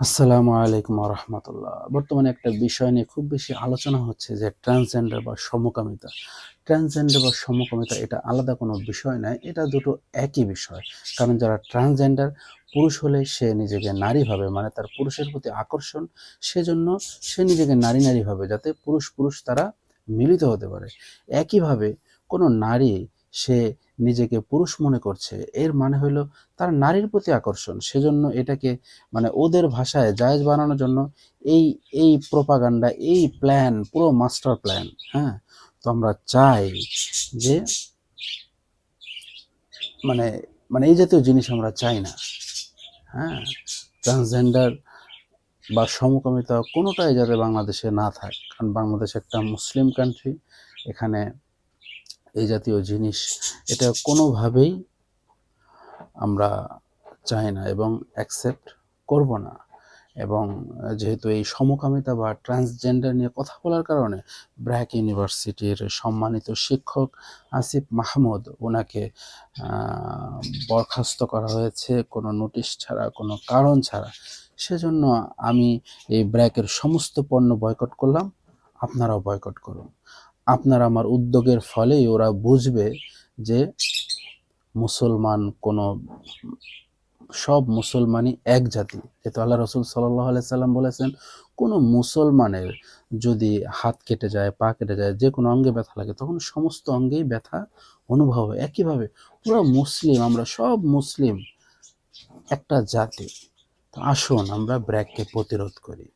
আসসালামু আলাইকুম রহমতুল্লাহ বর্তমানে একটা বিষয় নিয়ে খুব বেশি আলোচনা হচ্ছে যে ট্রান্সজেন্ডার বা সমকামিতা। ট্রান্সজেন্ডার বা সমকামিতা এটা আলাদা কোনো বিষয় নয়, এটা দুটো একই বিষয়। কারণ যারা ট্রান্সজেন্ডার পুরুষ হলে সে নিজেকে নারী ভাবে মানে তার পুরুষের প্রতি আকর্ষণ, সেজন্য সে নিজেকে নারী নারী ভাবে, যাতে পুরুষ পুরুষ তারা মিলিত হতে পারে। একইভাবে কোনো নারী সে নিজেকে পুরুষ মনে করছে, এর মানে হলো তার নারীর প্রতি আকর্ষণ। সেজন্য এটাকে মানে ওদের ভাষায় জায়েজ বানানোর জন্য এই এই প্রোপাগান্ডা এই প্ল্যান পুরো মাস্টার প্ল্যান হ্যাঁ? তো আমরা চাই যে মানে মানে এই জাতীয় জিনিস আমরা চাই না হ্যাঁ? ট্রান্সজেন্ডার বা সমকামিতা কোনোটাই যাতে বাংলাদেশে না থাকে। কারণ বাংলাদেশ একটা মুসলিম কান্ট্রি এখানে এই জাতীয় জিনিস, এটা কোনোভাবেই আমরা চাই না এবং অ্যাকসেপ্ট করব না। এবং যেহেতু এই সমকামিতা বা ট্রান্সজেন্ডার নিয়ে কথা বলার কারণে ব্র্যাক ইউনিভার্সিটির সম্মানিত শিক্ষক আসিফ মাহমুদ ওনাকে বরখাস্ত করা হয়েছে কোনো নোটিশ ছাড়া, কোনো কারণ ছাড়া। সেজন্য আমি এই ব্র্যাকের সমস্ত পণ্য বয়কট করলাম, আপনারাও বয়কট করুন। আপনার আমার উদ্যোগের ফলেই ওরা বুঝবে যে মুসলমান কোনো, সব মুসলমানই এক জাতি। যেহেতু আল্লাহ রসুল সাল্লাহ সাল্লাম বলেছেন, কোনো মুসলমানের যদি হাত কেটে যায়, পা কেটে যায়, যে কোনো অঙ্গে ব্যথা লাগে, তখন সমস্ত অঙ্গেই ব্যথা অনুভব হয়। একইভাবে পুরো মুসলিম, আমরা সব মুসলিম একটা জাতি। তো আসুন আমরা ব্র্যাককে প্রতিরোধ করি।